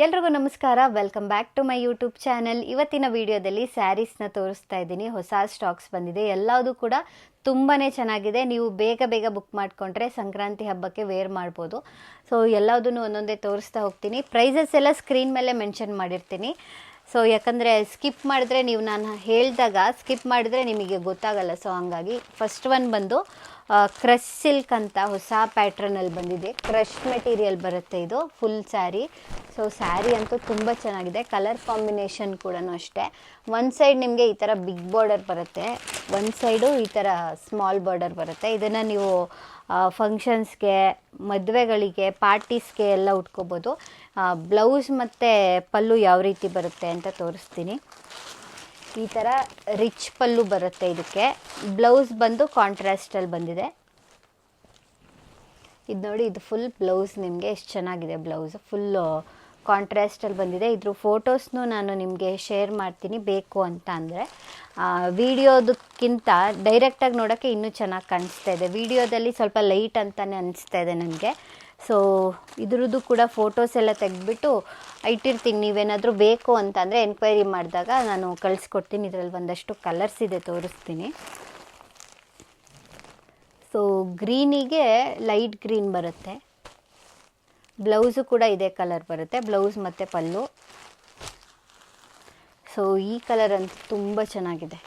ಎಲ್ರಿಗೂ ನಮಸ್ಕಾರ. Welcome back to my YouTube channel ಇವತ್ತಿನ ವಿಡಿಯೋದಲ್ಲಿ ಸ್ಯಾರೀಸ್ನ ತೋರಿಸ್ತಾ ಇದ್ದೀನಿ. ಹೊಸ ಸ್ಟಾಕ್ಸ್ ಬಂದಿದೆ. ಎಲ್ಲದೂ ಕೂಡ ತುಂಬಾ ಚೆನ್ನಾಗಿದೆ. ನೀವು ಬೇಗ ಬೇಗ ಬುಕ್ ಮಾಡಿಕೊಂಡ್ರೆ ಸಂಕ್ರಾಂತಿ ಹಬ್ಬಕ್ಕೆ ವೇರ್ ಮಾಡ್ಬೋದು. ಸೊ ಎಲ್ಲದನ್ನು ಒಂದೊಂದೇ ತೋರಿಸ್ತಾ ಹೋಗ್ತೀನಿ. ಪ್ರೈಸಸ್ ಎಲ್ಲ ಸ್ಕ್ರೀನ್ ಮೇಲೆ ಮೆನ್ಷನ್ ಮಾಡಿರ್ತೀನಿ. ಸೊ ಯಾಕಂದರೆ ಸ್ಕಿಪ್ ಮಾಡಿದ್ರೆ ನೀವು ನಾನು ಹೇಳಿದಾಗ ಸ್ಕಿಪ್ ಮಾಡಿದ್ರೆ ನಿಮಗೆ ಗೊತ್ತಾಗಲ್ಲ. ಸೊ ಹಂಗಾಗಿ ಫಸ್ಟ್ ಒನ್ ಬಂದು ಕ್ರಶ್ ಸಿಲ್ಕ್ ಅಂತ ಹೊಸ ಪ್ಯಾಟ್ರನಲ್ಲಿ ಬಂದಿದೆ. ಕ್ರಶ್ ಮೆಟೀರಿಯಲ್ ಬರುತ್ತೆ ಇದು ಫುಲ್ ಸ್ಯಾರಿ ಸೊ ಸ್ಯಾರಿ ಅಂತೂ ತುಂಬ ಚೆನ್ನಾಗಿದೆ. ಕಲರ್ ಕಾಂಬಿನೇಷನ್ ಕೂಡ ಅಷ್ಟೇ. ಒಂದು ಸೈಡ್ ನಿಮಗೆ ಈ ಥರ ಬಿಗ್ ಬಾರ್ಡರ್ ಬರುತ್ತೆ. ಒಂದು ಸೈಡು ಈ ಥರ ಸ್ಮಾಲ್ ಬಾರ್ಡರ್ ಬರುತ್ತೆ. ಇದನ್ನು ನೀವು ಫಂಕ್ಷನ್ಸ್ಗೆ ಮದುವೆಗಳಿಗೆ ಪಾರ್ಟೀಸ್ಗೆ ಎಲ್ಲ ಉಟ್ಕೋಬೋದು. ಬ್ಲೌಸ್ ಮತ್ತು ಪಲ್ಲು ಯಾವ ರೀತಿ ಬರುತ್ತೆ ಅಂತ ತೋರಿಸ್ತೀನಿ. ಈ ಥರ ರಿಚ್ ಪಲ್ಲು ಬರುತ್ತೆ ಇದಕ್ಕೆ. ಬ್ಲೌಸ್ ಬಂದು ಕಾಂಟ್ರಾಸ್ಟಲ್ಲಿ ಬಂದಿದೆ. ಇದು ನೋಡಿ, ಇದು ಫುಲ್ ಬ್ಲೌಸ್ ನಿಮಗೆ ಎಷ್ಟು ಚೆನ್ನಾಗಿದೆ ಬ್ಲೌಸ್ ಫುಲ್ಲು ಕಾಂಟ್ರಾಸ್ಟಲ್ಲಿ ಬಂದಿದೆ. ಇದ್ರ ಫೋಟೋಸ್ನು ನಾನು ನಿಮಗೆ ಶೇರ್ ಮಾಡ್ತೀನಿ, ಬೇಕು ಅಂತ ಅಂದರೆ. ವಿಡಿಯೋದಕ್ಕಿಂತ ಡೈರೆಕ್ಟಾಗಿ ನೋಡೋಕ್ಕೆ ಇನ್ನೂ ಚೆನ್ನಾಗಿ ಕಾಣಿಸ್ತಾ ಇದೆ. ವಿಡಿಯೋದಲ್ಲಿ ಸ್ವಲ್ಪ ಲೈಟ್ ಅಂತಲೇ ಅನಿಸ್ತಾ ಇದೆ ನನಗೆ. ಸೊ ಇದ್ರದ್ದು ಕೂಡ ಫೋಟೋಸ್ ಎಲ್ಲ ತೆಗೆದ್ಬಿಟ್ಟು, ಇಟ್ಟಿರ್ತೀನಿ, ನೀವೇನಾದರೂ ಬೇಕು ಅಂತಂದರೆ ಎನ್ಕ್ವೈರಿ ಮಾಡಿದಾಗ ನಾನು ಕಳಿಸ್ಕೊಡ್ತೀನಿ. ಇದರಲ್ಲಿ ಒಂದಷ್ಟು ಕಲರ್ಸ್ ಇದೆ ತೋರಿಸ್ತೀನಿ. ಸೊ ಗ್ರೀನಿಗೆ ಲೈಟ್ ಗ್ರೀನ್ ಬರುತ್ತೆ. ಬ್ಲೌಸು ಕೂಡ ಇದೇ ಕಲರ್ ಬರುತ್ತೆ. ಬ್ಲೌಸ್ ಮತ್ತು ಪಲ್ಲು. ಸೊ ಈ ಕಲರ್ ಅಂತೂ ತುಂಬ ಚೆನ್ನಾಗಿದೆ.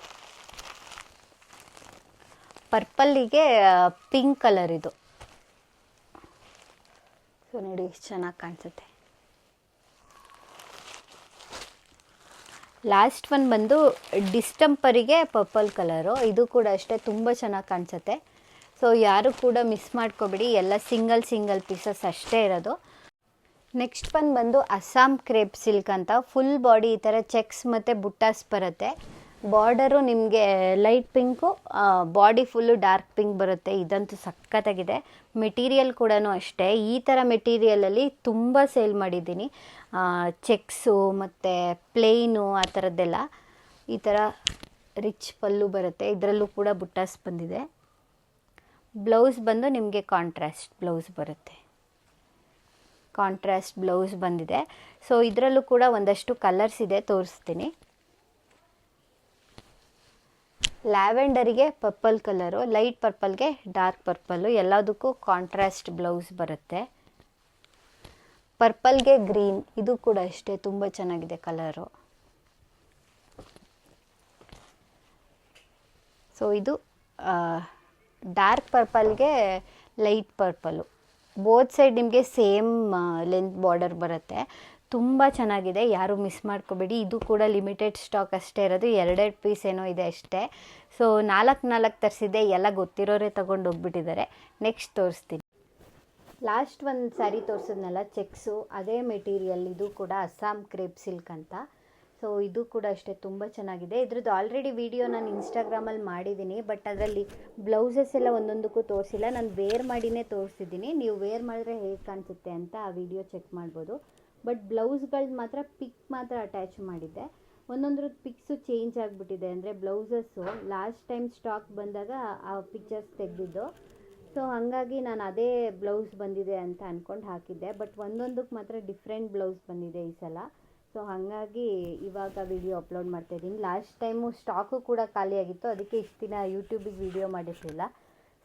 ಪರ್ಪಲ್ಲಿಗೆ ಪಿಂಕ್ ಕಲರ್ ಇದು. ಸೊ ನೋಡಿ ಎಷ್ಟು ಚೆನ್ನಾಗಿ ಕಾಣಿಸುತ್ತೆ. ಲಾಸ್ಟ್ ಒನ್ ಬಂದು ಡಿಸ್ಟಂಪರಿಗೆ ಪರ್ಪಲ್ ಕಲರು ಇದು ಕೂಡ ಅಷ್ಟೇ, ತುಂಬ ಚೆನ್ನಾಗಿ ಕಾಣಿಸುತ್ತೆ. ಸೊ ಯಾರು ಕೂಡ ಮಿಸ್ ಮಾಡ್ಕೋಬೇಡಿ. ಎಲ್ಲ ಸಿಂಗಲ್ ಸಿಂಗಲ್ ಪೀಸಸ್ ಅಷ್ಟೇ ಇರೋದು. ನೆಕ್ಸ್ಟ್ ಒನ್ ಬಂದು ಅಸ್ಸಾಂ ಕ್ರೇಪ್ ಸಿಲ್ಕ್ ಅಂತ. ಫುಲ್ ಬಾಡಿ ಈ ಥರ ಚೆಕ್ಸ್ ಮತ್ತು ಬುಟ್ಟಾಸ್ ಬರುತ್ತೆ. ಬಾರ್ಡರು ನಿಮಗೆ light pink body full dark pink ಬರುತ್ತೆ. ಇದಂತೂ ಸಖತ್ತಾಗಿದೆ. ಮೆಟೀರಿಯಲ್ ಕೂಡ ಅಷ್ಟೇ. ಈ ಥರ ಮೆಟೀರಿಯಲಲ್ಲಿ ತುಂಬ ಸೇಲ್ ಮಾಡಿದ್ದೀನಿ. ಚೆಕ್ಸು ಮತ್ತು ಪ್ಲೇನು ಆ ಥರದ್ದೆಲ್ಲ ಈ ಥರ ರಿಚ್ ಪಲ್ಲು ಬರುತ್ತೆ. ಇದರಲ್ಲೂ ಕೂಡ ಬುಟ್ಟಾಸ್ ಬಂದಿದೆ. ಬ್ಲೌಸ್ ಬಂದು ನಿಮಗೆ ಕಾಂಟ್ರಾಸ್ಟ್ ಬ್ಲೌಸ್ ಬರುತ್ತೆ. ಕಾಂಟ್ರಾಸ್ಟ್ ಬ್ಲೌಸ್ ಬಂದಿದೆ. ಸೊ, ಇದರಲ್ಲೂ ಕೂಡ ಒಂದಷ್ಟು ಕಲರ್ಸ್ ಇದೆ. ತೋರಿಸ್ತೀನಿ. ಲ್ಯಾವೆಂಡರಿಗೆ ಪರ್ಪಲ್ ಕಲರು, ಲೈಟ್ ಪರ್ಪಲ್ಗೆ ಡಾರ್ಕ್ ಪರ್ಪಲ್ಲು, ಎಲ್ಲದಕ್ಕೂ ಕಾಂಟ್ರಾಸ್ಟ್ ಬ್ಲೌಸ್ ಬರುತ್ತೆ. ಪರ್ಪಲ್ಗೆ ಗ್ರೀನ್, ಇದು ಕೂಡ ಅಷ್ಟೇ, ತುಂಬ ಚೆನ್ನಾಗಿದೆ ಕಲರು. ಸೊ ಇದು ಡಾರ್ಕ್ ಪರ್ಪಲ್ಗೆ ಲೈಟ್ ಪರ್ಪಲ್ಲು. ಬೋತ್ ಸೈಡ್ ನಿಮಗೆ ಸೇಮ್ ಲೆಂತ್ ಬಾರ್ಡರ್ ಬರುತ್ತೆ. ತುಂಬ ಚೆನ್ನಾಗಿದೆ. ಯಾರು ಮಿಸ್ ಮಾಡ್ಕೋಬೇಡಿ. ಇದು ಕೂಡ ಲಿಮಿಟೆಡ್ ಸ್ಟಾಕ್ ಅಷ್ಟೇ ಇರೋದು. ಎರಡೆರಡು ಪೀಸ್ ಏನೋ ಇದೆ ಅಷ್ಟೇ. ಸೊ ನಾಲ್ಕು ನಾಲ್ಕು ತರಿಸಿದೆ. ಎಲ್ಲ ಗೊತ್ತಿರೋರೇ ತೊಗೊಂಡು ಹೋಗ್ಬಿಟ್ಟಿದ್ದಾರೆ. ನೆಕ್ಸ್ಟ್ ತೋರಿಸ್ತೀನಿ. ಲಾಸ್ಟ್ ಒಂದು ಸ್ಯಾರಿ ತೋರಿಸಿದ್ನಲ್ಲ, ಚೆಕ್ಸು. ಅದೇ ಮೆಟೀರಿಯಲ್ ಇದು ಕೂಡ ಅಸ್ಸಾಂ ಕ್ರೇಪ್ ಸಿಲ್ಕ್ ಅಂತ. ಸೊ ಇದು ಕೂಡ ಅಷ್ಟೇ. ತುಂಬ ಚೆನ್ನಾಗಿದೆ. ಇದ್ರದ್ದು ಆಲ್ರೆಡಿ ವಿಡಿಯೋ ನಾನು ಇನ್ಸ್ಟಾಗ್ರಾಮಲ್ಲಿ ಮಾಡಿದ್ದೀನಿ. ಬಟ್ ಅದರಲ್ಲಿ ಬ್ಲೌಸಸ್ ಎಲ್ಲ ಒಂದೊಂದಕ್ಕೂ ತೋರಿಸಿಲ್ಲ. ನಾನು ವೇರ್ ಮಾಡಿನೇ ತೋರಿಸಿದ್ದೀನಿ. ನೀವು ವೇರ್ ಮಾಡಿದ್ರೆ ಹೇಗೆ ಕಾಣಿಸುತ್ತೆ ಅಂತ ಆ ವಿಡಿಯೋ ಚೆಕ್ ಮಾಡ್ಬೋದು. ಬಟ್ ಬ್ಲೌಸ್ಗಳು ಮಾತ್ರ ಪಿಕ್ ಮಾತ್ರ ಅಟ್ಯಾಚ್ ಮಾಡಿದ್ದೆ. ಒಂದೊಂದ್ರ ಪಿಕ್ಸು ಚೇಂಜ್ ಆಗಿಬಿಟ್ಟಿದೆ. ಅಂದರೆ ಬ್ಲೌಸಸ್ಸು ಲಾಸ್ಟ್ ಟೈಮ್ ಸ್ಟಾಕ್ ಬಂದಾಗ ಆ ಪಿಕ್ಚರ್ಸ್ ತೆಗೆದಿದ್ದು. ಸೊ ಹಾಗಾಗಿ ನಾನು ಅದೇ ಬ್ಲೌಸ್ ಬಂದಿದೆ ಅಂತ ಅಂದ್ಕೊಂಡು ಹಾಕಿದ್ದೆ. ಬಟ್ ಒಂದೊಂದಕ್ಕೆ ಮಾತ್ರ ಡಿಫ್ರೆಂಟ್ ಬ್ಲೌಸ್ ಬಂದಿದೆ ಈ ಸಲ. ಸೊ ಹಾಗಾಗಿ ಇವಾಗ ವಿಡಿಯೋ ಅಪ್ಲೋಡ್ ಮಾಡ್ತಾಯಿದ್ದೀನಿ ಲಾಸ್ಟ್ ಟೈಮು ಸ್ಟಾಕು ಕೂಡ ಖಾಲಿಯಾಗಿತ್ತು ಅದಕ್ಕೆ ಇಷ್ಟು ದಿನ ಯೂಟ್ಯೂಬಿಗೆ ವಿಡಿಯೋ ಮಾಡಿರಲಿಲ್ಲ.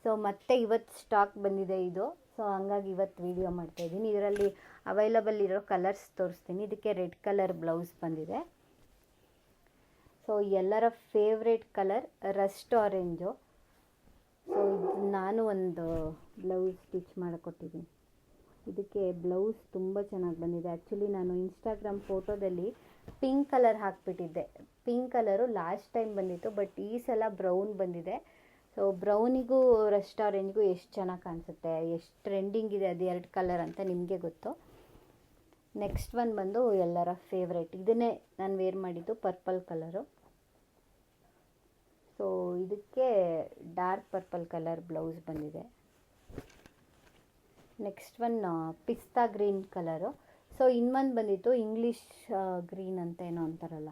ಸೊ ಮತ್ತೆ ಇವತ್ತು ಸ್ಟಾಕ್ ಬಂದಿದೆ ಇದು. ಸೊ ಹಂಗಾಗಿ ಇವತ್ತು ವಿಡಿಯೋ ಮಾಡ್ತಾಯಿದ್ದೀನಿ ಇದರಲ್ಲಿ ಅವೈಲಬಲ್ ಇರೋ ಕಲರ್ಸ್ ತೋರಿಸ್ತೀನಿ. ಇದಕ್ಕೆ ರೆಡ್ ಕಲರ್ ಬ್ಲೌಸ್ ಬಂದಿದೆ. ಸೊ ಎಲ್ಲರ favourite colour rust orange so ನಾನು ಒಂದು ಬ್ಲೌಸ್ ಸ್ಟಿಚ್ ಮಾಡಿಕೊಟ್ಟಿದ್ದೀನಿ. ಇದಕ್ಕೆ ಬ್ಲೌಸ್ ತುಂಬ ಚೆನ್ನಾಗಿ ಬಂದಿದೆ. ಆ್ಯಕ್ಚುಲಿ ನಾನು ಇನ್ಸ್ಟಾಗ್ರಾಮ್ ಫೋಟೋದಲ್ಲಿ ಪಿಂಕ್ ಕಲರ್ ಹಾಕಿಬಿಟ್ಟಿದ್ದೆ. ಪಿಂಕ್ ಕಲರು ಲಾಸ್ಟ್ ಟೈಮ್ ಬಂದಿತ್ತು ಬಟ್ ಈ ಸಲ ಬ್ರೌನ್ ಬಂದಿದೆ. ಸೊ ಬ್ರೌನಿಗೂ ರಸ್ಟ್ ಆರೆಂಜ್ಗೂ ಎಷ್ಟು ಚೆನ್ನಾಗಿ ಕಾಣಿಸುತ್ತೆ, ಎಷ್ಟು ಟ್ರೆಂಡಿಂಗ್ ಇದೆ ಅದು ಎರಡು ಕಲರ್ ಅಂತ ನಿಮಗೆ ಗೊತ್ತು. ನೆಕ್ಸ್ಟ್ ಒನ್ ಬಂದು ಎಲ್ಲರ ಫೇವ್ರೇಟ್ ಇದನ್ನೇ ನಾನು ವೇರ್ ಮಾಡಿದ್ದು ಪರ್ಪಲ್ ಕಲರು ಸೊ ಇದಕ್ಕೆ ಡಾರ್ಕ್ ಪರ್ಪಲ್ ಕಲರ್ ಬ್ಲೌಸ್ ಬಂದಿದೆ. ನೆಕ್ಸ್ಟ್ ಒನ್ ಪಿಸ್ತಾ ಗ್ರೀನ್ ಕಲರು ಸೊ ಇನ್ನೊಂದು ಬಂದಿತ್ತು ಇಂಗ್ಲೀಷ್ ಗ್ರೀನ್ ಅಂತ ಏನೋ ಅಂತಾರಲ್ಲ.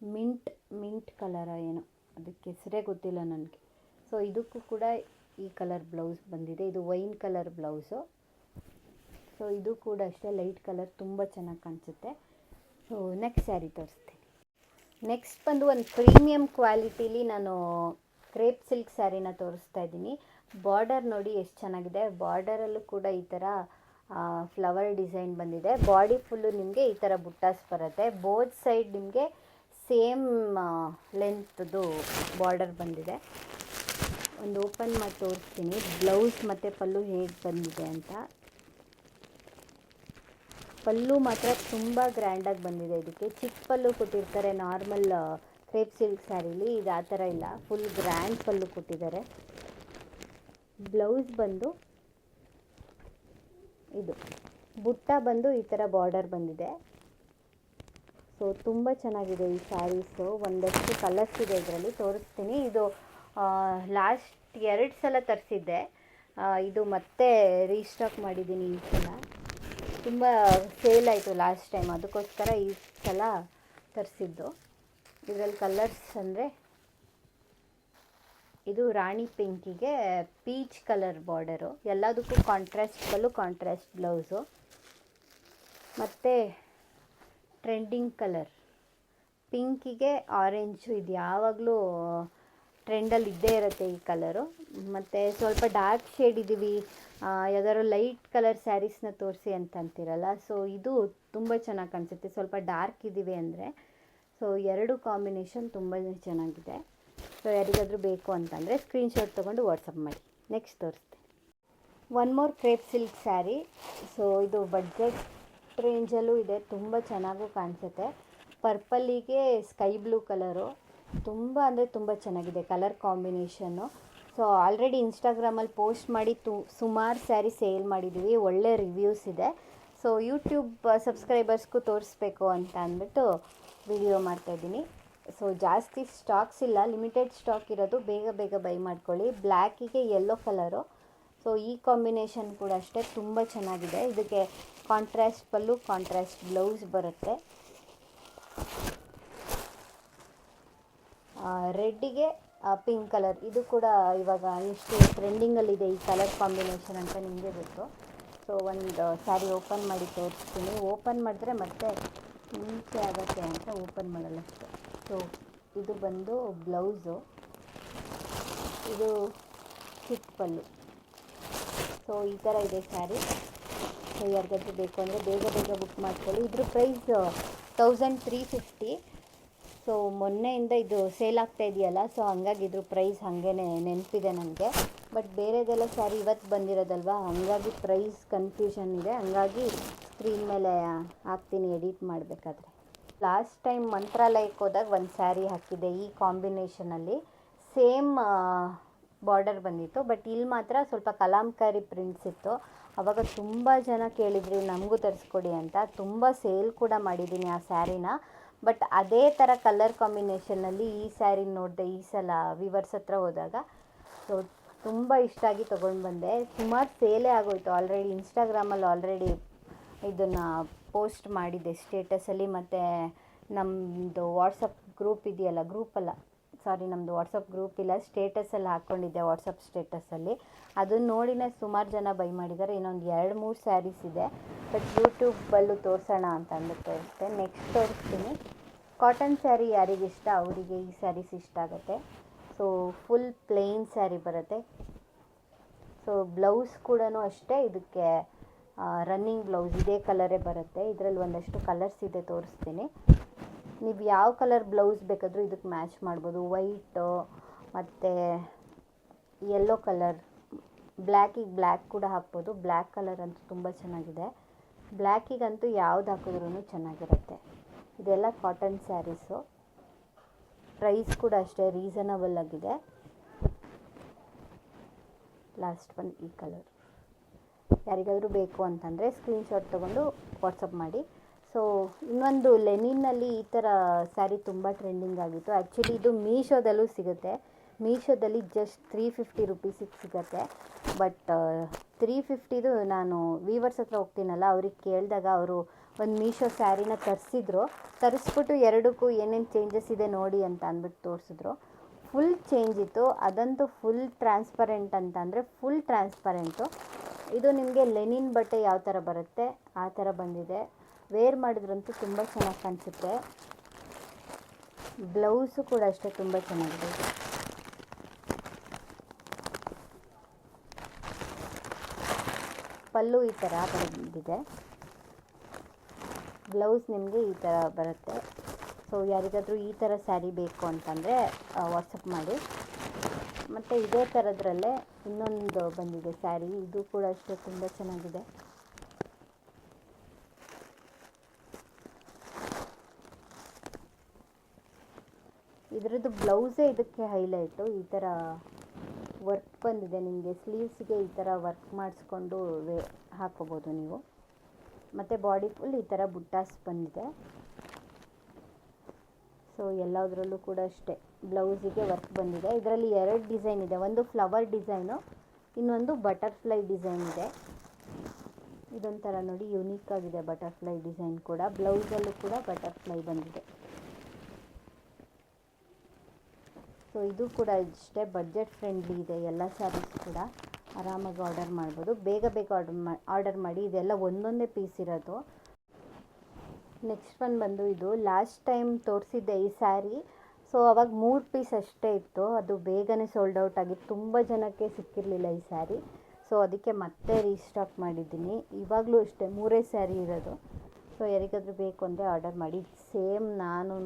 ಮಿಂಟ್ ಮಿಂಟ್ ಕಲರ ಏನೋ. ಅದಕ್ಕೆ ಹೆಸರೇ ಗೊತ್ತಿಲ್ಲ ನನಗೆ. ಸೊ ಇದಕ್ಕೂ ಕೂಡ ಈ ಕಲರ್ ಬ್ಲೌಸ್ ಬಂದಿದೆ. ಇದು ವೈನ್ ಕಲರ್ ಬ್ಲೌಸು ಸೊ ಇದು ಕೂಡ ಅಷ್ಟೇ ಲೈಟ್ ಕಲರ್ ತುಂಬ ಚೆನ್ನಾಗಿ ಕಾಣಿಸುತ್ತೆ. ಸೊ ನೆಕ್ಸ್ಟ್ ಸ್ಯಾರಿ ತೋರಿಸ್ತೀನಿ. ನೆಕ್ಸ್ಟ್ ಬಂದು ಒಂದು ಪ್ರೀಮಿಯಂ ಕ್ವಾಲಿಟಿಲಿ ನಾನು ಕ್ರೇಪ್ ಸಿಲ್ಕ್ ಸ್ಯಾರಿನ ತೋರಿಸ್ತಾ ಇದ್ದೀನಿ. ಬಾರ್ಡರ್ ನೋಡಿ ಎಷ್ಟು ಚೆನ್ನಾಗಿದೆ. ಬಾರ್ಡರಲ್ಲೂ ಕೂಡ ಈ ಥರ ಫ್ಲವರ್ ಡಿಸೈನ್ ಬಂದಿದೆ. ಬಾಡಿ ಫುಲ್ಲು ನಿಮಗೆ ಈ ಥರ ಬುಟ್ಟಾಸ್ ಬರುತ್ತೆ. ಬೋತ್ ಸೈಡ್ ನಿಮಗೆ ಸೇಮ್ ಲೆಂತ್ದು ಬಾರ್ಡರ್ ಬಂದಿದೆ. ಒಂದು ಓಪನ್ ಮಾಡಿ ತೋರಿಸ್ತೀನಿ. ಬ್ಲೌಸ್ ಮತ್ತು ಪಲ್ಲು ಹೇಗೆ ಬಂದಿದೆ ಅಂತ. ಪಲ್ಲು ಮಾತ್ರ ತುಂಬ ಗ್ರ್ಯಾಂಡಾಗಿ ಬಂದಿದೆ ಇದಕ್ಕೆ. ಚಿಕ್ಕ ಪಲ್ಲು ಕೊಟ್ಟಿರ್ತಾರೆ ನಾರ್ಮಲ್ ಕ್ರೇಪ್ ಸಿಲ್ಕ್ ಸ್ಯಾರೀಲಿ ಇದು ಆ ಥರ ಇಲ್ಲ. ಫುಲ್ ಗ್ರ್ಯಾಂಡ್ ಪಲ್ಲು ಕೊಟ್ಟಿದ್ದಾರೆ. ಬ್ಲೌಸ್ ಬಂದು ಇದು. ಬುಟ್ಟ ಬಂದು ಈ ಥರ ಬಾರ್ಡರ್ ಬಂದಿದೆ. ಸೊ ತುಂಬ ಚೆನ್ನಾಗಿದೆ ಈ ಸ್ಯಾರೀಸು ಒಂದಷ್ಟು ಕಲರ್ಸ್ ಇದೆ ಇದರಲ್ಲಿ. ತೋರಿಸ್ತೀನಿ. ಇದು ಲಾಸ್ಟ್ ಎರಡು ಸಲ ತರಿಸಿದ್ದೆ. ಇದು ಮತ್ತೆ ರೀಸ್ಟಾಕ್ ಮಾಡಿದ್ದೀನಿ ಈ ಸಲ. ತುಂಬ ಸೇಲ್ ಆಯಿತು ಲಾಸ್ಟ್ ಟೈಮ್ ಅದಕ್ಕೋಸ್ಕರ ಈ ಸಲ ತರಿಸಿದ್ದು. ಇದರಲ್ಲಿ ಕಲರ್ಸ್ ಅಂದರೆ ಇದು ರಾಣಿ ಪಿಂಕಿಗೆ ಪೀಚ್ ಕಲರ್ ಬಾರ್ಡರು ಎಲ್ಲದಕ್ಕೂ ಕಾಂಟ್ರಾಸ್ಟ್ ಕಲ್ಲು ಕಾಂಟ್ರಾಸ್ಟ್ ಬ್ಲೌಸು ಮತ್ತು ಟ್ರೆಂಡಿಂಗ್ ಕಲರ್ ಪಿಂಕಿಗೆ ಆರೆಂಜು ಇದು ಯಾವಾಗಲೂ ಟ್ರೆಂಡಲ್ಲಿ ಇದ್ದೇ ಇರುತ್ತೆ ಈ ಕಲರು ಮತ್ತು ಸ್ವಲ್ಪ ಡಾರ್ಕ್ ಶೇಡ್ ಇದ್ದೀವಿ. ಯಾವ್ದಾದ್ರು ಲೈಟ್ ಕಲರ್ ಸ್ಯಾರೀಸ್ನ ತೋರಿಸಿ ಅಂತ ಅಂತೀರಲ್ಲ. ಸೊ ಇದು ತುಂಬ ಚೆನ್ನಾಗಿ ಕಾಣಿಸುತ್ತೆ. ಸ್ವಲ್ಪ ಡಾರ್ಕ್ ಇದ್ದೀವಿ ಅಂದರೆ. ಸೊ ಎರಡು ಕಾಂಬಿನೇಷನ್ ತುಂಬ ಚೆನ್ನಾಗಿದೆ. ಸೊ ಯಾರಿಗಾದರೂ ಬೇಕು ಅಂತಂದರೆ ಸ್ಕ್ರೀನ್ಶಾಟ್ ತೊಗೊಂಡು ವಾಟ್ಸಪ್ ಮಾಡಿ. ನೆಕ್ಸ್ಟ್ ತೋರಿಸ್ತೀನಿ one more crepe silk sari so ಇದು ಬಡ್ಜೆಟ್ ರೇಂಜಲ್ಲೂ ಇದೆ. ತುಂಬ ಚೆನ್ನಾಗೂ ಕಾಣಿಸುತ್ತೆ. ಪರ್ಪಲ್ಲಿಗೆ ಸ್ಕೈ ಬ್ಲೂ ಕಲರು ತುಂಬ ಅಂದರೆ ತುಂಬ ಚೆನ್ನಾಗಿದೆ ಕಲರ್ ಕಾಂಬಿನೇಷನ್ನು. ಸೊ, ಆಲ್ರೆಡಿ ಇನ್ಸ್ಟಾಗ್ರಾಮಲ್ಲಿ ಪೋಸ್ಟ್ ಮಾಡಿ ತು, ಸುಮಾರು ಸ್ಯಾರಿ ಸೇಲ್ ಮಾಡಿದ್ದೀವಿ ಒಳ್ಳೆ ರಿವ್ಯೂಸ್ ಇದೆ. ಸೊ, ಯೂಟ್ಯೂಬ್ ಸಬ್ಸ್ಕ್ರೈಬರ್ಸ್ಗೂ ತೋರಿಸ್ಬೇಕು ಅಂತ ಅಂದ್ಬಿಟ್ಟು ವಿಡಿಯೋ ಮಾಡ್ತಾಯಿದ್ದೀನಿ ಸೊ, ಜಾಸ್ತಿ ಸ್ಟಾಕ್ಸ್ ಇಲ್ಲ, ಲಿಮಿಟೆಡ್ ಸ್ಟಾಕ್ ಇರೋದು ಬೇಗ ಬೇಗ ಬೈ ಮಾಡ್ಕೊಳ್ಳಿ. ಬ್ಲ್ಯಾಕಿಗೆ ಯೆಲ್ಲೋ ಕಲರು ಸೊ, ಈ ಕಾಂಬಿನೇಷನ್ ಕೂಡ ಅಷ್ಟೇ, ತುಂಬ ಚೆನ್ನಾಗಿದೆ. ಇದಕ್ಕೆ ಕಾಂಟ್ರಾಸ್ಟ್, ಪಲ್ಲು ಕಾಂಟ್ರಾಸ್ಟ್ ಬ್ಲೌಸ್ ಬರುತ್ತೆ. ರೆಡ್ಡಿಗೆ ಪಿಂಕ್ ಕಲರ್ ಇದು ಕೂಡ ಇವಾಗ ಎಷ್ಟು ಟ್ರೆಂಡಿಂಗಲ್ಲಿದೆ ಈ ಕಲರ್ ಕಾಂಬಿನೇಷನ್ ಅಂತ ನಿಮಗೆ ಗೊತ್ತು. ಸೊ ಒಂದು ಸ್ಯಾರಿ ಓಪನ್ ಮಾಡಿ ತೋರಿಸ್ತೀನಿ. ಓಪನ್ ಮಾಡಿದ್ರೆ ಮತ್ತೆ ಮುಂಚೆ ಆಗುತ್ತೆ ಅಂತ ಓಪನ್ ಮಾಡಲ್ಲ. ಸೊ ಇದು ಬಂದು ಬ್ಲೌಸು ಇದು ಪಲ್ಲು. ಸೊ ಈ ಥರ ಇದೆ ಸ್ಯಾರಿ ಸೊ ಯಾರಿಗಾದ್ರೂ ಬೇಕು ಅಂದರೆ ಬೇಗ ಬೇಗ ಬುಕ್ ಮಾಡ್ಕೊಳ್ಳಿ. ಇದ್ರ price thousand three fifty so ಮೊನ್ನೆಯಿಂದ ಇದು ಸೇಲ್ ಆಗ್ತಾ ಇದೆಯಲ್ಲ ಸೊ ಹಂಗಾಗಿ ಇದ್ರ ಪ್ರೈಸ್ ಹಾಗೇ ನೆನಪಿದೆ ನನಗೆ. ಬಟ್ ಬೇರೆದೆಲ್ಲ ಸ್ಯಾರಿ ಇವತ್ತು ಬಂದಿರೋದಲ್ವ, ಹಾಗಾಗಿ ಪ್ರೈಸ್ ಕನ್ಫ್ಯೂಷನ್ ಇದೆ. ಹಂಗಾಗಿ ಸ್ಕ್ರೀನ್ ಮೇಲೆ ಹಾಕ್ತೀನಿ ಎಡಿಟ್ ಮಾಡಬೇಕಾದ್ರೆ. ಲಾಸ್ಟ್ ಟೈಮ್ ಮಂತ್ರಾಲಯಕ್ಕೆ ಹೋದಾಗ ಒಂದು ಸ್ಯಾರಿ ಹಾಕಿದ್ದೆ ಈ ಕಾಂಬಿನೇಷನಲ್ಲಿ ಸೇಮ್ ಬಾರ್ಡರ್ ಬಂದಿತ್ತು ಬಟ್ ಇಲ್ಲಿ ಮಾತ್ರ ಸ್ವಲ್ಪ ಕಲಾಂಕಾರಿ ಪ್ರಿಂಟ್ಸ್ ಇತ್ತು. ಆವಾಗ ತುಂಬ ಜನ ಕೇಳಿದ್ರು, ನಮಗೂ ತರಿಸ್ಕೊಡಿ ಅಂತ. ತುಂಬ ಸೇಲ್ ಕೂಡ ಮಾಡಿದ್ದೀನಿ ಆ ಸ್ಯಾರಿನ ಬಟ್ ಅದೇ ಥರ ಕಲರ್ ಕಾಂಬಿನೇಷನಲ್ಲಿ ಈ ಸ್ಯಾರಿ ನೋಡಿದೆ ಈ ಸಲ ವಿವರ್ಸ್ ಹತ್ರ ಹೋದಾಗ ಸೊ ತುಂಬ ಇಷ್ಟ ಆಗಿ ತೊಗೊಂಡು ಬಂದೆ. ಸುಮಾರು ಸೇಲೇ ಆಗೋಯ್ತು. ಆಲ್ರೆಡಿ ಇನ್ಸ್ಟಾಗ್ರಾಮಲ್ಲಿ ಆಲ್ರೆಡಿ ಇದನ್ನು ಪೋಸ್ಟ್ ಮಾಡಿದ್ದೆ ಸ್ಟೇಟಸಲ್ಲಿ ಮತ್ತು ನಮ್ಮದು ವಾಟ್ಸಪ್ ಗ್ರೂಪ್ ಇದೆಯಲ್ಲ ಗ್ರೂಪಲ್ಲ ಸಾರಿ ನಮ್ಮದು ವಾಟ್ಸಪ್ ಗ್ರೂಪ್ ಇಲ್ಲ ಸ್ಟೇಟಸಲ್ಲಿ ಹಾಕ್ಕೊಂಡಿದ್ದೆ ವಾಟ್ಸಪ್ ಸ್ಟೇಟಸಲ್ಲಿ ಅದನ್ನು ನೋಡಿನೇ ಸುಮಾರು ಜನ ಬೈ ಮಾಡಿದ್ದಾರೆ ಇನ್ನೊಂದು ಎರಡು, ಮೂರು ಸ್ಯಾರೀಸ್ ಇದೆ. ಬಟ್ ಯೂಟ್ಯೂಬಲ್ಲೂ ತೋರಿಸೋಣ ಅಂತ ಅಂದ್ಬಿಟ್ಟು ನೆಕ್ಸ್ಟ್ ತೋರಿಸ್ತೀನಿ. ಕಾಟನ್ ಸ್ಯಾರಿ ಯಾರಿಗಿಷ್ಟ ಅವರಿಗೆ ಈ ಸ್ಯಾರೀಸ್ ಇಷ್ಟ ಆಗುತ್ತೆ. ಸೊ ಫುಲ್ ಪ್ಲೇನ್ ಸ್ಯಾರಿ ಬರುತ್ತೆ. ಸೊ ಬ್ಲೌಸ್ ಕೂಡ ಅಷ್ಟೇ. ಇದಕ್ಕೆ ರನ್ನಿಂಗ್ ಬ್ಲೌಸ್ ಇದೇ ಕಲರೇ ಬರುತ್ತೆ. ಇದರಲ್ಲಿ ಒಂದಷ್ಟು ಕಲರ್ಸ್ ಇದೆ ತೋರಿಸ್ತೀನಿ. ನೀವು ಯಾವ ಕಲರ್ ಬ್ಲೌಸ್ ಬೇಕಾದರೂ ಇದಕ್ಕೆ ಮ್ಯಾಚ್ ಮಾಡ್ಬೋದು. ವೈಟು ಮತ್ತು ಯೆಲ್ಲೋ ಕಲರ್ ಬ್ಲ್ಯಾಕಿಗೆ ಬ್ಲ್ಯಾಕ್ ಕೂಡ ಹಾಕ್ಬೋದು. ಬ್ಲ್ಯಾಕ್ ಕಲರ್ ಅಂತೂ ತುಂಬ ಚೆನ್ನಾಗಿದೆ. ಬ್ಲ್ಯಾಕಿಗಂತೂ ಯಾವ್ದು ಹಾಕಿದ್ರೂ ಚೆನ್ನಾಗಿರುತ್ತೆ. ಇದೆಲ್ಲ ಕಾಟನ್ ಸ್ಯಾರೀಸು ಪ್ರೈಸ್ ಕೂಡ ಅಷ್ಟೇ ರೀಸನಬಲ್ ಆಗಿದೆ. ಲಾಸ್ಟ್ ಒನ್ ಈ ಕಲರ್ ಯಾರಿಗಾದರೂ ಬೇಕು ಅಂತಂದರೆ ಸ್ಕ್ರೀನ್ಶಾಟ್ ತೊಗೊಂಡು ವಾಟ್ಸಪ್ ಮಾಡಿ. ಸೊ ಇನ್ನೊಂದು ಲೆನಿನ್ನಲ್ಲಿ ಈ ಥರ ಸ್ಯಾರಿ ತುಂಬ ಟ್ರೆಂಡಿಂಗ್ ಆಗಿತ್ತು. ಆ್ಯಕ್ಚುಲಿ ಇದು ಮೀಶೋದಲ್ಲೂ ಸಿಗುತ್ತೆ. ಮೀಶೋದಲ್ಲಿ ಜಸ್ಟ್ ತ್ರೀ ಫಿಫ್ಟಿ ರುಪೀಸಿಗೆ ಸಿಗುತ್ತೆ. ಬಟ್ ತ್ರೀ ಫಿಫ್ಟಿದು ನಾನು ವೀವರ್ಸ್ ಹತ್ರ ಹೋಗ್ತೀನಲ್ಲ, ಅವ್ರಿಗೆ ಕೇಳಿದಾಗ ಅವರು ಒಂದು ಮೀಶೋ ಸ್ಯಾರಿನ ತರಿಸಿದ್ರು. ತರಿಸ್ಬಿಟ್ಟು ಎರಡಕ್ಕೂ ಏನೇನು ಚೇಂಜಸ್ ಇದೆ ನೋಡಿ ಅಂತ ಅಂದ್ಬಿಟ್ಟು ತೋರಿಸಿದ್ರು. ಫುಲ್ ಚೇಂಜ್ ಇತ್ತು. ಅದಂತೂ ಫುಲ್ ಟ್ರಾನ್ಸ್ಪರೆಂಟ್ ಅಂತ ಅಂದರೆ ಫುಲ್ ಟ್ರಾನ್ಸ್ಪರೆಂಟು ಇದು ನಿಮಗೆ ಲೆನಿನ್ ಬಟ್ಟೆ ಯಾವ ಥರ ಬರುತ್ತೆ? ಆ ಥರ ಬಂದಿದೆ. ವೇರ್ ಮಾಡಿದ್ರಂತೂ ತುಂಬ ಚೆನ್ನಾಗಿ ಕಾಣಿಸುತ್ತೆ. ಬ್ಲೌಸು ಕೂಡ ಅಷ್ಟೇ ತುಂಬ ಚೆನ್ನಾಗಿದೆ. ಪಲ್ಲು ಈ ಥರ ಬಂದಿದೆ. ಬ್ಲೌಸ್ ನಿಮಗೆ ಈ ಥರ ಬರುತ್ತೆ. ಸೊ ಯಾರಿಗಾದರೂ ಈ ಥರ ಸ್ಯಾರಿ ಬೇಕು ಅಂತಂದರೆ ವಾಟ್ಸಪ್ ಮಾಡಿ. ಮತ್ತು ಇದೇ ಥರದ್ರಲ್ಲೇ ಇನ್ನೊಂದು ಬಂದಿದೆ ಸ್ಯಾರಿ. ಇದು ಕೂಡ ಅಷ್ಟೇ ತುಂಬ ಚೆನ್ನಾಗಿದೆ. ಇದರದ್ದು ಬ್ಲೌಸೇ ಇದಕ್ಕೆ ಹೈಲೈಟು, ಈ ಥರ ವರ್ಕ್ ಬಂದಿದೆ. ನಿಮಗೆ ಸ್ಲೀವ್ಸ್ಗೆ ಈ ಥರ ವರ್ಕ್ ಮಾಡಿಸ್ಕೊಂಡು ವೇ ಹಾಕೋಬೋದು ನೀವು. ಮತ್ತು ಬಾಡಿ ಫುಲ್ ಈ ಥರ ಬುಟ್ಟಾಸ್ ಬಂದಿದೆ. ಸೊ ಎಲ್ಲದರಲ್ಲೂ ಕೂಡ ಅಷ್ಟೇ, ಬ್ಲೌಸಿಗೆ ವರ್ಕ್ ಬಂದಿದೆ. ಇದರಲ್ಲಿ ಎರಡು ಡಿಸೈನ್ ಇದೆ, ಒಂದು ಫ್ಲವರ್ ಡಿಸೈನು ಇನ್ನೊಂದು ಬಟರ್ಫ್ಲೈ ಡಿಸೈನ್ ಇದೆ. ಇದೊಂಥರ ನೋಡಿ ಯುನೀಕ್ ಆಗಿದೆ ಬಟರ್ಫ್ಲೈ ಡಿಸೈನ್ ಕೂಡ. ಬ್ಲೌಸಲ್ಲೂ ಕೂಡ ಬಟರ್ಫ್ಲೈ ಬಂದಿದೆ. ಸೊ ಇದು ಕೂಡ ಇಷ್ಟೇ. ಬಜೆಟ್ ಫ್ರೆಂಡ್ಲಿ ಇದೆ. ಎಲ್ಲ ಸ್ಯಾರೀಸ್ ಕೂಡ ಆರಾಮಾಗಿ ಆರ್ಡರ್ ಮಾಡ್ಬೋದು. ಬೇಗ ಬೇಗ ಆರ್ಡರ್ ಮಾ ಆರ್ಡರ್ ಮಾಡಿ ಇದೆಲ್ಲ ಒಂದೊಂದೇ ಪೀಸ್ ಇರೋದು. ನೆಕ್ಸ್ಟ್ ಒನ್ ಬಂದು ಇದು ಲಾಸ್ಟ್ ಟೈಮ್ ತೋರಿಸಿದ್ದೆ ಈ ಸ್ಯಾರಿ ಸೊ ಅವಾಗ ಮೂರು ಪೀಸ್ ಅಷ್ಟೇ ಇತ್ತು. ಅದು ಬೇಗನೆ ಸೋಲ್ಡ್ ಔಟ್ ಆಗಿತ್ತು ತುಂಬ ಜನಕ್ಕೆ ಸಿಕ್ಕಿರಲಿಲ್ಲ ಈ ಸ್ಯಾರಿ ಸೊ ಅದಕ್ಕೆ ಮತ್ತೆ ರೀಸ್ಟಾಕ್ ಮಾಡಿದ್ದೀನಿ. ಇವಾಗಲೂ ಅಷ್ಟೇ ಮೂರೇ ಸ್ಯಾರಿ ಇರೋದು. ಸೊ ಯಾರಿಗಾದರೂ ಬೇಕು ಅಂದರೆ ಆರ್ಡರ್ ಮಾಡಿ. ಸೇಮ್ ನಾನು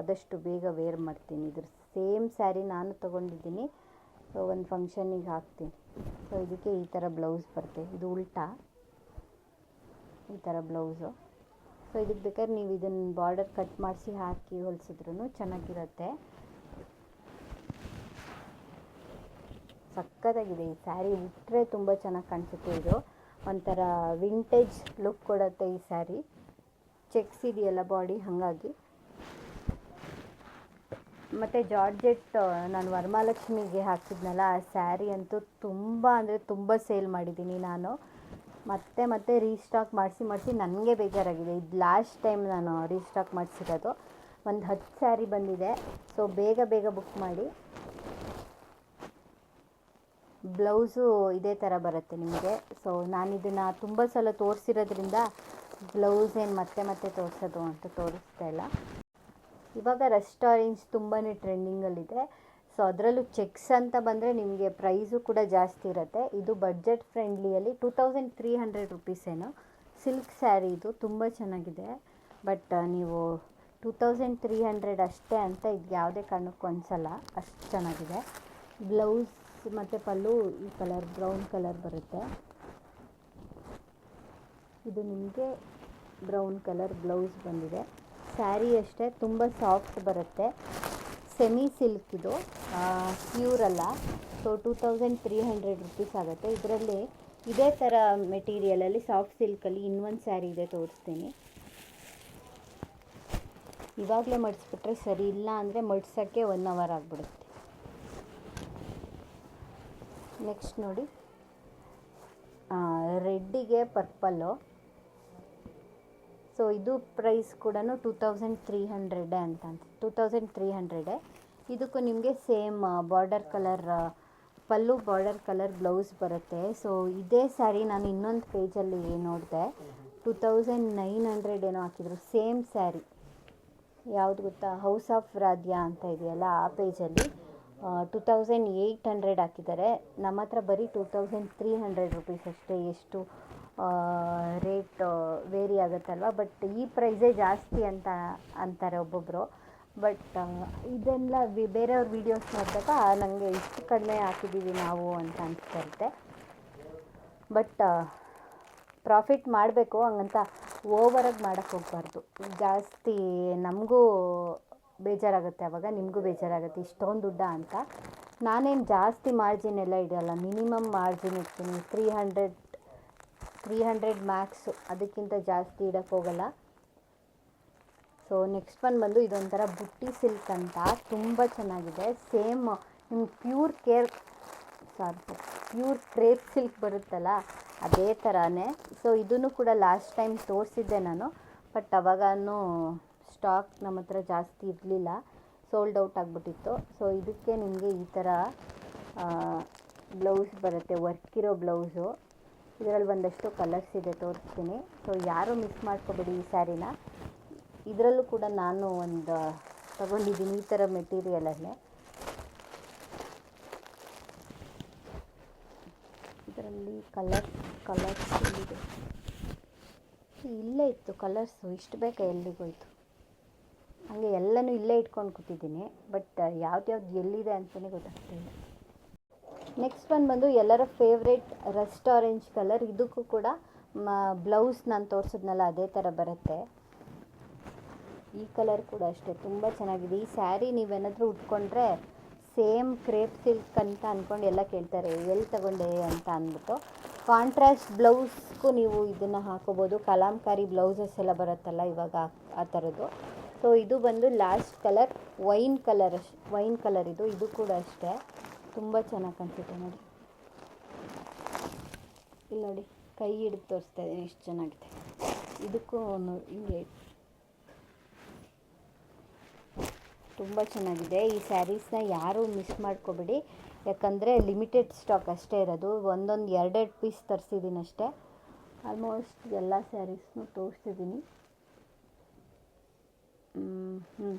ಆದಷ್ಟು ಬೇಗ ವೇರ್ ಮಾಡ್ತೀನಿ. ಇದ್ರ ಸೇಮ್ ಸ್ಯಾರಿ ನಾನು ತೊಗೊಂಡಿದ್ದೀನಿ. ಸೊ ಒಂದು ಫಂಕ್ಷನಿಗೆ ಹಾಕ್ತೀನಿ. ಸೊ ಇದಕ್ಕೆ ಈ ಥರ ಬ್ಲೌಸ್ ಬರುತ್ತೆ. ಇದು ಉಲ್ಟಾ. ಈ ಥರ ಬ್ಲೌಸು ಸೊ ಇದಕ್ಕೆ ಬೇಕಾದ್ರೆ ನೀವು ಇದನ್ನು ಬಾರ್ಡರ್ ಕಟ್ ಮಾಡಿಸಿ ಹಾಕಿ ಹೊಲಿಸಿದ್ರು ಚೆನ್ನಾಗಿರುತ್ತೆ. ಸಕ್ಕತ್ತಾಗಿದೆ ಈ ಸ್ಯಾರಿ ಉಟ್ಟರೆ ತುಂಬ ಚೆನ್ನಾಗಿ ಕಾಣಿಸುತ್ತೆ ಇದು. ಒಂಥರ ವಿಂಟೇಜ್ ಲುಕ್ ಕೊಡುತ್ತೆ ಈ ಸ್ಯಾರಿ ಚೆಕ್ಸ್ ಇದೆಯಲ್ಲ ಬಾಡಿ ಹಾಗಾಗಿ. ಮತ್ತು ಜಾರ್ಜೆಟ್ ನಾನು ವರಮಹಾಲಕ್ಷ್ಮಿಗೆ ಹಾಕಿದ್ನಲ್ಲ, ಆ ಸ್ಯಾರಿ ಅಂತೂ ತುಂಬ ಅಂದರೆ ತುಂಬ ಸೇಲ್ ಮಾಡಿದ್ದೀನಿ ನಾನು. ಮತ್ತೆ ಮತ್ತೆ ರೀಸ್ಟಾಕ್ ಮಾಡಿಸಿ ಮಾಡಿಸಿ ನನಗೆ ಬೇಜಾರಾಗಿದೆ. ಇದು ಲಾಸ್ಟ್ ಟೈಮ್ ನಾನು ರೀಸ್ಟಾಕ್ ಮಾಡಿಸಿರೋದು. ಒಂದು ಹತ್ತು ಸ್ಯಾರಿ ಬಂದಿದೆ. ಸೊ ಬೇಗ ಬೇಗ ಬುಕ್ ಮಾಡಿ. ಬ್ಲೌಸು ಇದೇ ಥರ ಬರುತ್ತೆ ನಿಮಗೆ. ಸೊ ನಾನು ಇದನ್ನು ತುಂಬ ಸಲ ತೋರಿಸಿರೋದ್ರಿಂದ ಬ್ಲೌಸ್ ಏನು ಮತ್ತೆ ಮತ್ತೆ ತೋರಿಸೋದು ಅಂತ ತೋರಿಸ್ತಾ ಇಲ್ಲ. ಇವಾಗ ರೆಸ್ಟೋರೆಂಟ್ಸ್ ತುಂಬಾ ಟ್ರೆಂಡಿಂಗಲ್ಲಿದೆ ಸೊ ಅದರಲ್ಲೂ ಚೆಕ್ಸ್ ಅಂತ ಬಂದರೆ ನಿಮಗೆ ಪ್ರೈಸು ಕೂಡ ಜಾಸ್ತಿ ಇರುತ್ತೆ. ಇದು budget ಫ್ರೆಂಡ್ಲಿಯಲ್ಲಿ two thousand three hundred rupees ಏನೋ. ಸಿಲ್ಕ್ ಸ್ಯಾರಿ ಇದು ತುಂಬ ಚೆನ್ನಾಗಿದೆ. ಬಟ್ ನೀವು ಟೂ ತೌಸಂಡ್ ತ್ರೀ ಹಂಡ್ರೆಡ್ ಅಷ್ಟೇ ಅಂತ ಇದು ಯಾವುದೇ ಕಾರಣಕ್ಕೂ ಅನಿಸಲ್ಲ. ಅಷ್ಟು ಚೆನ್ನಾಗಿದೆ. ಬ್ಲೌಸ್ ಮತ್ತು ಪಲ್ಲು ಈ ಕಲರ್ ಬ್ರೌನ್ ಕಲರ್ ಬರುತ್ತೆ. ಇದು ನಿಮಗೆ ಬ್ರೌನ್ ಕಲರ್ ಬ್ಲೌಸ್ ಬಂದಿದೆ. ಸ್ಯಾರಿ ಅಷ್ಟೇ, ತುಂಬ ಸಾಫ್ಟ್ ಬರುತ್ತೆ. ಸೆಮಿ ಸಿಲ್ಕ್ ಇದು. ಪ್ಯೂರ್ ಅಲ್ಲ. So two thousand three hundred rupees ಆಗುತ್ತೆ. ಇದರಲ್ಲಿ ಇದೇ ಥರ ಮೆಟೀರಿಯಲಲ್ಲಿ ಸಾಫ್ಟ್ ಸಿಲ್ಕಲ್ಲಿ ಇನ್ನೊಂದು ಸ್ಯಾರಿ ಇದೆ ತೋರಿಸ್ತೀನಿ. ಇವಾಗಲೇ ಮಡಿಸ್ಬಿಟ್ರೆ ಸರಿ ಇಲ್ಲ ಅಂದರೆ ಮಡ್ಸೋಕ್ಕೆ ಒನ್ ಅವರ್ ಆಗಿಬಿಡುತ್ತೆ. ನೆಕ್ಸ್ಟ್ ನೋಡಿ. ರೆಡ್ಡಿಗೆ ಪರ್ಪಲ್ಲು ಸೊ ಇದು ಪ್ರೈಸ್ ಕೂಡ ಟೂ ತೌಸಂಡ್ ತ್ರೀ ಹಂಡ್ರೆಡೆ ಅಂತ ಟೂ ತೌಸಂಡ್ ತ್ರೀ ಹಂಡ್ರೆಡೆ ಇದಕ್ಕೂ ನಿಮಗೆ same border colour pallu border colour blouse ಬರುತ್ತೆ. ಸೊ ಇದೇ ಸ್ಯಾರಿ ನಾನು ಇನ್ನೊಂದು ಪೇಜಲ್ಲಿ ನೋಡಿದೆ. ಟೂ ತೌಸಂಡ್ ನೈನ್ ಹಂಡ್ರೆಡ್ ಏನೋ ಹಾಕಿದ್ರು ಸೇಮ್ ಸ್ಯಾರಿ ಯಾವುದು ಗೊತ್ತಾ? ಹೌಸ್ ಆಫ್ ರಾಧ್ಯ ಅಂತ ಇದೆಯಲ್ಲ, ಆ ಪೇಜಲ್ಲಿ ಟೂ ತೌಸಂಡ್ ಏಯ್ಟ್ ಹಂಡ್ರೆಡ್ ಹಾಕಿದ್ದಾರೆ. ನಮ್ಮ ಹತ್ರ ಬರೀ two thousand three hundred rupees ಅಷ್ಟೇ. ಎಷ್ಟು ರೇಟ್ ವೇರಿ ಆಗುತ್ತಲ್ವ? ಬಟ್ ಈ ಪ್ರೈಸೇ ಜಾಸ್ತಿ ಅಂತ ಅಂತಾರೆ ಒಬ್ಬೊಬ್ಬರು ಬಟ್ ಇದೆಲ್ಲ ವಿ- ಬೇರೆಯವ್ರ ವೀಡಿಯೋಸ್ ನೋಡಿದಾಗ ನನಗೆ ಇಷ್ಟು ಕಡಿಮೆ ಹಾಕಿದ್ದೀವಿ ನಾವು ಅಂತ ಅನಿಸ್ತರುತ್ತೆ. ಬಟ್ ಪ್ರಾಫಿಟ್ ಮಾಡಬೇಕು, ಹಂಗಂತ ಓವರಾಗಿ ಮಾಡೋಕ್ಕೆ ಹೋಗ್ಬಾರ್ದು. ಜಾಸ್ತಿ ನಮಗೂ ಬೇಜಾರಾಗುತ್ತೆ ಅವಾಗ, ನಿಮಗೂ ಬೇಜಾರಾಗುತ್ತೆ, ಇಷ್ಟೊಂದು ದುಡ್ಡ ಅಂತ. ನಾನೇನು ಜಾಸ್ತಿ ಮಾರ್ಜಿನ್ ಎಲ್ಲ ಇಡಲ್ಲ ಮಿನಿಮಮ್ ಮಾರ್ಜಿನ್ ಇಡ್ತೀನಿ three hundred three hundred max ಅದಕ್ಕಿಂತ ಜಾಸ್ತಿ ಇಡಕ್ಕೆ ಹೋಗಲ್ಲ. ಸೊ ನೆಕ್ಸ್ಟ್ ಒನ್ ಬಂದು ಇದೊಂಥರ ಬುಟ್ಟಿ ಸಿಲ್ಕ್ ಅಂತ. ತುಂಬ ಚೆನ್ನಾಗಿದೆ. ಸೇಮ್ ನಿಮ್ಮ ಪ್ಯೂರ್ ಕೇರ್ ಸಾರಿ ಪ್ಯೂರ್ ಕ್ರೇಪ್ ಸಿಲ್ಕ್ ಬರುತ್ತಲ್ಲ, ಅದೇ ಥರನೇ ಸೊ ಇದನ್ನು ಕೂಡ ಲಾಸ್ಟ್ ಟೈಮ್ ತೋರಿಸಿದ್ದೆ ನಾನು. ಬಟ್ ಅವಾಗೂ ಸ್ಟಾಕ್ ನಮ್ಮ ಹತ್ರ ಜಾಸ್ತಿ ಇರಲಿಲ್ಲ. ಸೋಲ್ಡ್ ಔಟ್ ಆಗಿಬಿಟ್ಟಿತ್ತು. ಸೊ ಇದಕ್ಕೆ ನಿಮಗೆ ಈ ಥರ ಬ್ಲೌಸ್ ಬರುತ್ತೆ. ವರ್ಕ್ ಇರೋ ಬ್ಲೌಸು ಇದರಲ್ಲಿ ಒಂದಷ್ಟು ಕಲರ್ಸ್ ಇದೆ ತೋರಿಸ್ತೀನಿ. ಸೊ ಯಾರು ಮಿಸ್ ಮಾಡ್ಕೋಬೇಡಿ ಈ ಸ್ಯಾರಿನ ಇದರಲ್ಲೂ ಕೂಡ ನಾನು ಒಂದು, ತಗೊಂಡಿದ್ದೀನಿ ಈ ಥರ ಮೆಟೀರಿಯಲಲ್ಲೇ ಇದರಲ್ಲಿ ಕಲರ್ ಕಲರ್ಸ್ ಇದೆ ಇಲ್ಲೇ ಇತ್ತು ಕಲರ್ಸು ಇಷ್ಟು ಬೇಕಾ ಎಲ್ಲಿಗೋಯ್ತು ಹಾಗೆ ಎಲ್ಲನೂ ಇಲ್ಲೇ ಇಟ್ಕೊಂಡು ಕೂತಿದ್ದೀನಿ. ಬಟ್ ಯಾವ್ದು ಯಾವ್ದು ಎಲ್ಲಿದೆ ಅಂತಲೇ ಗೊತ್ತಾಗ್ತಿಲ್ಲ ನೆಕ್ಸ್ಟ್ ಒಂದು ಬಂದು ಎಲ್ಲರ ಫೇವ್ರೇಟ್ ರಸ್ಟ್ ಆರೆಂಜ್ ಕಲರ್ ಇದಕ್ಕೂ ಕೂಡ ಬ್ಲೌಸ್ ನಾನು ತೋರಿಸಿದ್ನಲ್ಲ ಅದೇ ಥರ ಬರುತ್ತೆ. ಈ ಕಲರ್ ಕೂಡ ಅಷ್ಟೇ, ತುಂಬ ಚೆನ್ನಾಗಿದೆ. ಈ ಸ್ಯಾರಿ ನೀವೇನಾದರೂ ಉಟ್ಕೊಂಡ್ರೆ ಸೇಮ್ ಕ್ರೇಪ್ ಸಿಲ್ಕ್ ಅಂತ ಅಂದ್ಕೊಂಡು ಎಲ್ಲ ಕೇಳ್ತಾರೆ ಎಲ್ಲಿ ತಗೊಂಡೆ ಅಂತ ಅಂದ್ಬಿಟ್ಟು. ಕಾಂಟ್ರಾಸ್ಟ್ ಬ್ಲೌಸ್ಗೂ ನೀವು ಇದನ್ನು ಹಾಕೋಬೋದು. ಕಲಾಂಕಾರಿ ಬ್ಲೌಸಸ್ ಎಲ್ಲ ಬರುತ್ತಲ್ಲ ಇವಾಗ ಆ- ಥರದ್ದು ಸೊ ಇದು ಬಂದು last colour wine colour wine colour ಇದು. ಇದು ಕೂಡ ಅಷ್ಟೇ. ತುಂಬ ಚೆನ್ನಾಗಿ ಕಾಣಿಸುತ್ತೆ ನೋಡಿ. ಇಲ್ಲಿ ನೋಡಿ, ಕೈ ಹಿಡಿದು ತೋರಿಸ್ತಾ ಇದ್ದೀನಿ ಎಷ್ಟು ಚೆನ್ನಾಗಿದೆ. ಇದಕ್ಕೂ ಒಂದು ಹಿಂಗೆ ತುಂಬ ಚೆನ್ನಾಗಿದೆ. ಈ ಸ್ಯಾರೀಸ್ನ ಯಾರೂ ಮಿಸ್ ಮಾಡ್ಕೋಬೇಡಿ. ಯಾಕಂದರೆ ಲಿಮಿಟೆಡ್ ಸ್ಟಾಕ್ ಅಷ್ಟೇ ಇರೋದು. ಒಂದೊಂದು ಎರಡೆರಡು ಪೀಸ್ ತರಿಸಿದ್ದೀನಿ ಅಷ್ಟೇ. ಆಲ್ಮೋಸ್ಟ್ ಎಲ್ಲ ಸ್ಯಾರೀಸ್ನೂ ತೋರಿಸ್ತಿದ್ದೀನಿ ಹ್ಞೂ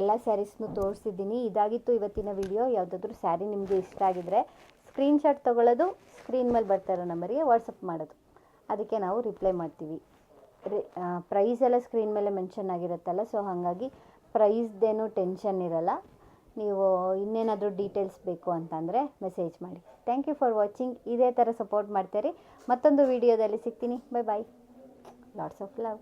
ಎಲ್ಲ ಸ್ಯಾರೀಸ್ನು ತೋರಿಸಿದ್ದೀನಿ. ಇದಾಗಿತ್ತು ಇವತ್ತಿನ ವಿಡಿಯೋ ಯಾವುದಾದ್ರೂ ಸ್ಯಾರಿ ನಿಮಗೆ ಇಷ್ಟ ಆಗಿದ್ರೆ ಸ್ಕ್ರೀನ್ಶಾಟ್ ತೊಗೊಳ್ಳೋದು ಸ್ಕ್ರೀನ್ ಮೇಲೆ ಬರ್ತಾ ಇರೋ ನಂಬರಿಗೆ ವಾಟ್ಸಪ್ ಮಾಡೋದು. ಅದಕ್ಕೆ ನಾವು ರಿಪ್ಲೈ ಮಾಡ್ತೀವಿ. ಪ್ರೈಸ್ ಎಲ್ಲ ಸ್ಕ್ರೀನ್ ಮೇಲೆ ಮೆನ್ಷನ್ ಆಗಿರುತ್ತಲ್ಲ ಸೊ ಹಾಗಾಗಿ ಪ್ರೈಸ್ದೇನು ಟೆನ್ಷನ್ ಇರಲ್ಲ. ನೀವು ಇನ್ನೇನಾದರೂ ಡೀಟೇಲ್ಸ್ ಬೇಕು ಅಂತಂದರೆ ಮೆಸೇಜ್ ಮಾಡಿ. ಥ್ಯಾಂಕ್ ಯು ಫಾರ್ ವಾಚಿಂಗ್ ಇದೇ ಥರ ಸಪೋರ್ಟ್ ಮಾಡ್ತೀರಿ. ಮತ್ತೊಂದು ವಿಡಿಯೋದಲ್ಲಿ ಸಿಗ್ತೀನಿ. Bye bye lots of love